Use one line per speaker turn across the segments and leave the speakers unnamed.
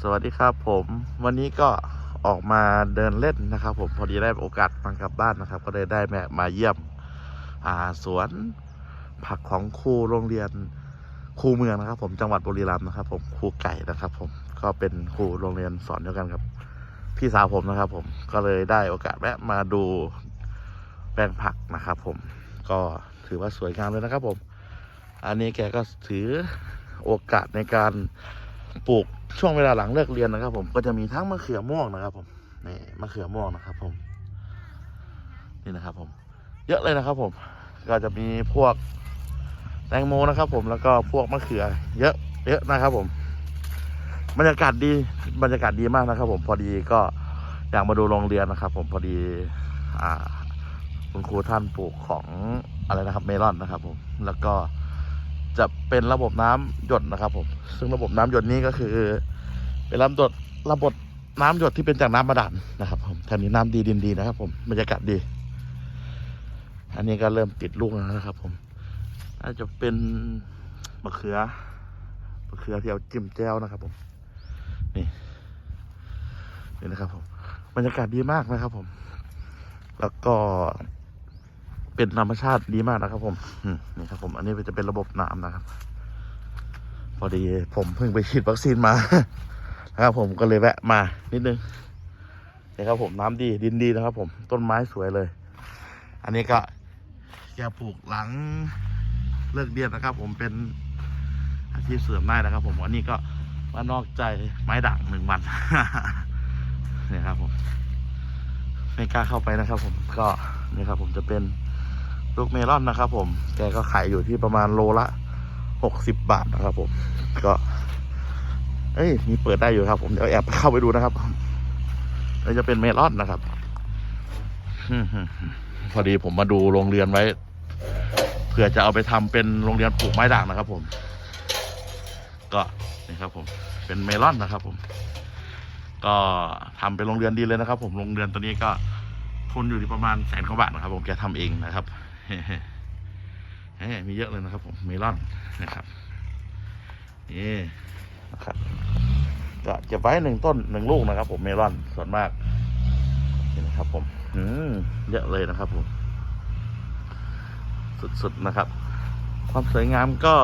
สวัสดีครับผมวันนี้ก็ออกมาเดินเล่นนะครับ ผมพอดีได้โอกาสมากลับบ้านนะครับ ก็เลยได้แมามาเยี่ยมอาสวนผักของครูโรงเรียนครูเมืองนะครับ ผมจังหวัดบุรีรัมย์นะครับ ผมครูไก่นะครับ ผมก็เป็นครูโรงเรียนสอนเดียวกันกับพี่สาวผมนะครับ ผมก็เลยได้โอกาสแวะมาดูแปลงผักนะครับ ผมก็ถือว่าสวยงามเลยนะครับ ผม อันนี้แกก็ถือโอกาสในการปลูก ช่วงเวลาหลังเลิกเรียนนะครับ ผมก็จะมีทั้งมะเขือม่วงนะครับ ผมนี่มะเขือม่วงนะครับ ผม นี่นะครับ ผม เยอะเลยนะครับ ผม ก็จะมีพวกแตงโมนะครับ ผมแล้วก็พวกมะเขือ เยอะ เยอะนะครับ ผม บรรยากาศดีบรรยากาศดีมากนะครับ ผมพอดีก็อยากมาดูโรงเรียนนะครับ ผมพอดี อ่า คุณครูท่านปลูกของอะไรนะครับ เมลอนนะครับ ผมแล้วก็ จะเป็นระบบน้ำหยดนะครับผม ซึ่งระบบน้ำหยดนี้ก็คือ เป็นระบบระบบน้ำหยดที่เป็นจากน้ำบาดาลนะครับ ผมแถวนี้น้ำดีดินดีนะครับ ผมบรรยากาศดี อันนี้ก็เริ่มติดลูกแล้วนะครับ ผมอาจจะเป็นมะเขือมะเขือที่เอาจิ้มแจ่วนะครับ ผม นี่นี่นะครับ ผมบรรยากาศดีมากนะครับ ผม แล้วก็ เป็นธรรมชาติดีมากนะครับ ผมนี่ครับผม อันนี้จะเป็นระบบน้ำนะครับ พอดีผมเพิ่งไปฉีดวัคซีนมานะครับผมก็เลยแวะมานิดนึงนี่ครับผมน้ำดีดินดีนะครับ ผมต้นไม้สวยเลย อันนี้ก็แกปลูกหลังเลิกเรียนนะครับ ผมเป็นอาชีพเสริมได้นะครับ ผมอันนี้ก็มานอกใจไม้ด่างหนึ่งวันนี่ครับผมไม่กล้าเข้าไปนะครับ ผมก็นี่ครับ ผมจะเป็น ลูกเมลอนนะครับ ผม แกก็ขายอยู่ที่ประมาณโลละหกสิบบาทนะครับผม ก็ เอ้ย มีเปิดได้อยู่ครับ ผม เดี๋ยวแอบเข้าไปดูนะครับนี่จะเป็นเมลอนนะครับ พอดีผมมาดูโรงเรียนไว้ เพื่อจะเอาไปทำเป็นโรงเรียนปลูกไม้ด่างนะครับ ผม ก็นี่ครับ ผม เป็นเมลอนนะครับ ผม ก็ทำเป็นโรงเรียนดีเลยนะครับ ผม โรงเรียนตัวนี้ก็ทุนอยู่ที่ประมาณแสนกว่าบาทนะครับ ผม แกทำเองนะครับ มีเยอะเลยนะครับ ผมเมลอนนะครับนี่นะครับก็เก็บไว้หนึ่งต้นหนึ่งลูกนะครับ ผมเมลอนส่วนมากนี่นะครับ ผมอืมเยอะเลยนะครับ ผม สุดๆนะครับ ความสวยงามก็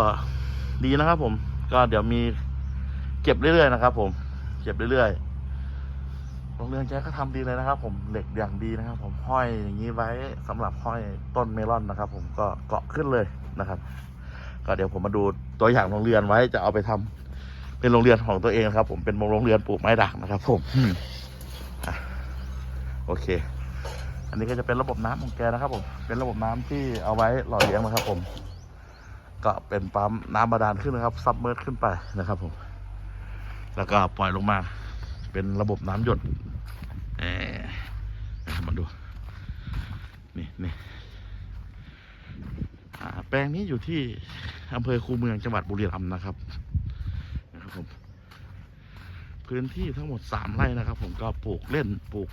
ดีนะครับ ผม ก็เดี๋ยวมีเก็บเรื่อยๆนะครับ ผม เก็บเรื่อยๆ รงเรียนแกก็ทำดีเลยนะครับ ผมเหล็กอย่างดีนะครับ ผมห้อยอย่างนี้ไว้สำหรับห้อยต้นเมลอนนะครับ ผมก็เกาะขึ้นเลยนะครับ ก็เดี๋ยวผมมาดูตัวอย่างโรงเรียนไว้จะเอาไปทำเป็นโรงเรียนของตัวเองครับ ผมเป็นโรงเรียนปลูกไม้ด่างนะครับ ผมโอเค อันนี้ก็จะเป็นระบบน้ำของแกนะครับ ผม เป็นระบบน้ำที่เอาไว้หล่อเลี้ยงนะครับ ผม ก็เป็นปั๊มน้ำบาดาลขึ้นนะครับซับเมอร์ขึ้นไปนะครับ ผม แล้วก็ปล่อยลงมา เป็นระบบน้ำหยดเออมาดู นี่นี่แปลงนี้อยู่ที่อำเภอคูเมืองจังหวัดบุรีรัมย์นะครับนะครับผมพื้นที่ทั้งหมดสามไร่นะครับ ผมก็ปลูกเล่นปลูก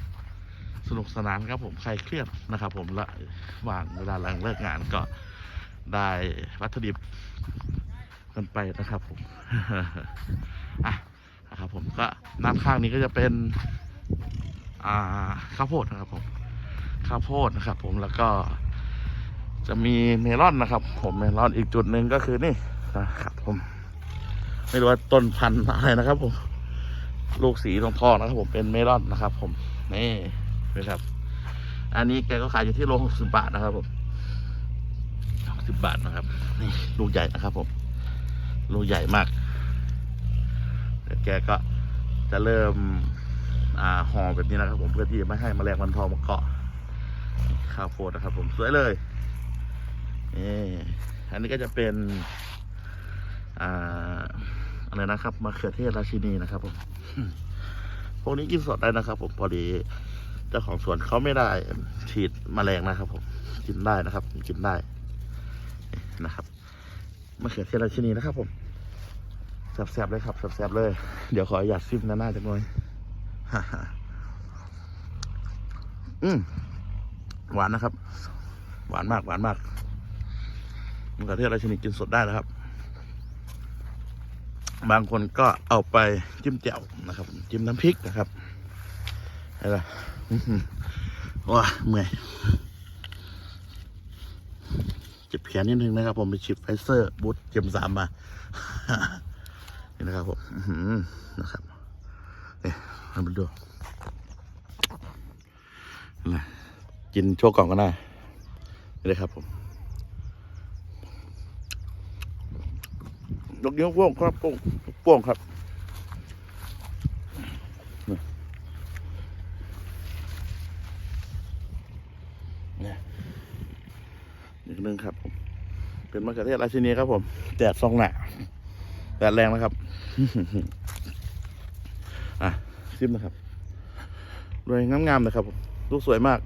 สนุกสนานครับ ผมใครเครียดนะครับ ผมละว่างเวลาหลังเลิกงานก็ได้วัตถุดิบกันไปนะครับ ผมอะ ด้านข้างนี้ก็จะเป็นอ่าข้าวโพดนะครับผมข้าวโพดนะครับผมแล้วก็จะมีเมลอนนะครับ ผมเมลอนอีกจุดหนึ่งก็คือนี่นะครับผม ไม่รู้ว่าต้นพันธุ์อะไรนะครับผมลูกสีทองทองนะครับ ผมเป็นเมลอนนะครับ ผมนี่นะครับ อันนี้แกก็ขายอยู่ที่โลหกสิบบาทนะครับผมหกสิบบาทนะครับ นี่ลูกใหญ่นะครับ ผม ลูกใหญ่มากเดี๋ยวแกก็ จะเริ่มห่อแบบนี้นะครับผมเพื่อที่จะไม่ให้แมลงวันทองมาเกาะข้าวโพดนะครับ ผมสวยเลยนี่อันนี้ก็จะเป็นอ่าอะไรนะครับมะเขือเทศราชินีนะครับ ผม พวกนี้กินสดได้นะครับ ผมพอดีเจ้าของสวนเขาไม่ได้ฉีดแมลงนะครับ ผมกินได้นะครับกินได้นี่นะครับมะเขือเทศราชินีนะครับ ผม แสบๆเลยครับแสบๆเลย เดี๋ยวขออยากซิมหน้าจังหน่อยฮ่าฮ่าอืมหวานนะครับ หวานมากหวานมากมะเขือเทศราชินีกินสดได้นะครับ บางคนก็เอาไปจิ้มแจ่วนะครับ จิ้มน้ำพริกนะครับอะไรว้าเมื่อยเจ็บแขนนิดนึงนะครับ ผมไปฉีดไฟเซอร์บูสต์เข็มสามมา นี่นะครับผมนะครับเนี่ยมาดูนะกินโชว์กล่องก็ได้นี่เลยครับผมยกนิ้วโป้งครับโป้งโป้งครับเนี่ยอีกหนึ่งครับผมเป็นมะเขือเทศราชินีครับผมแดดซองหนาแดดแรงนะครับ อะซิมนะครับรวยงามๆนะครับผมลูกสวยมาก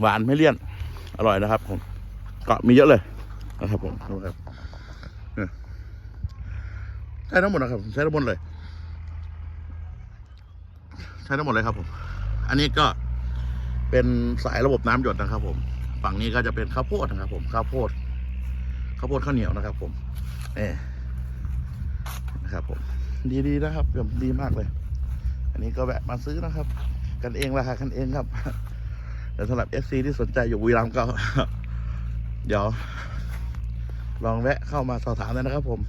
หวานไม่เลี่ยน อร่อยนะครับผมก็มีเยอะเลยนะครับผมดูครับใช้ทั้งหมดนะครับ ใช้ทั้งหมดเลย ใช้ทั้งหมดเลยครับผม อันนี้ก็เป็นสายระบบน้ำหยดนะครับผม ฝั่งนี้ก็จะเป็นข้าวโพดนะครับ ผมข้าวโพดข้าวโพดข้าวเหนียวนะครับ ผมเอนะครับ ผม ดีๆนะครับดีมากเลย อันนี้ก็แวะมาซื้อนะครับ กันเองราคากันเองครับแต่สำหรับ FC ที่สนใจอยู่บุรีรัมก็ เดี๋ยว ลองแวะเข้ามาสอบถามได้นะครับ ผม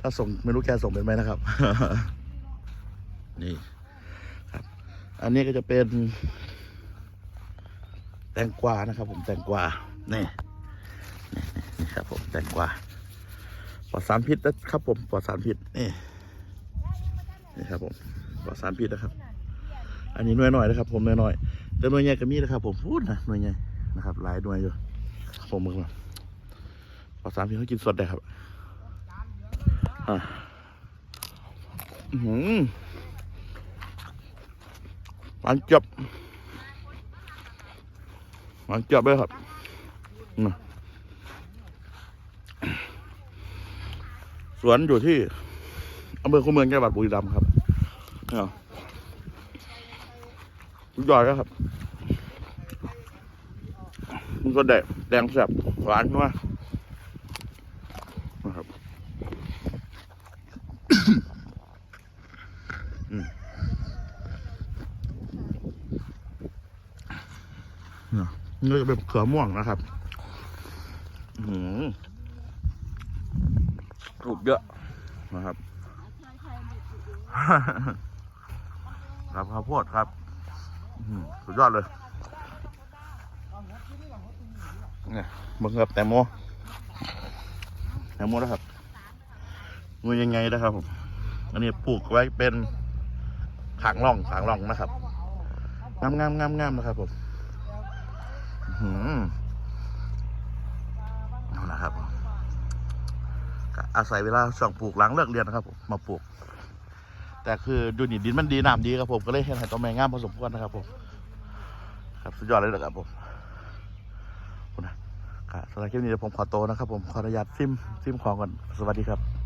ถ้าส่งไม่รู้แกส่งเป็นไหมนะครับ นี่ครับ อันนี้ก็จะเป็น ตงกวานะครับ ผมแตงกวานี่นี่นี่ครับผมแตงกวาปลอดสารพิษนะครับ ผมปลอดสารพิษนี่นี่ครับผมปลอดสารพิษนะครับ อันนี้หน่วยหน่อยนะครับ ผมหน่วยหน่อยแต่หน่วยใหญ่ก็มีนะครับ ผมพูดนะหน่วยใหญ่นะครับหลายหน่วยอยู่ผมมึงมาปลอดสารพิษเขากินสดได้ครับอะอื้อหือหวานจับ หวานเจี๊ยบเลยครับสวนอยู่ที่อำเภอคูเมืองจังหวัดบุรีรัมย์ครับเนี่ยสุดยอดแล้วครับมันก็แดงแดงแสบหวานมากครับ อืมเนี่ยนี่จะเป็นเขือม่วงนะครับอื้อหือลูกเยอะนะครับครับข้าวโพดครับอื้อหือสุดยอดเลยเนี่ยเบิ่งครับแตงโมแตงโมนะครับงูยังไงนะครับผมอันนี้ปลูกไว้เป็นขางร่องขางร่องนะครับงามงามงามงามนะครับผม อื้อหือเอาละครับอาศัยเวลาช่วงปลูกหลังเลิกเรียนนะครับผมมาปลูก แต่คือดูนี่ดินมันดีน้ำดีครับผมก็เลยเห็นให้ต้นไม้งามพอสมควรนะครับผมครับสุดยอดเลยนะครับผมคุณนะครับสำหรับคลิปนี้ผมขอโตนะครับ ผมขออนุญาตซิมซิมของก่อนสวัสดีครับ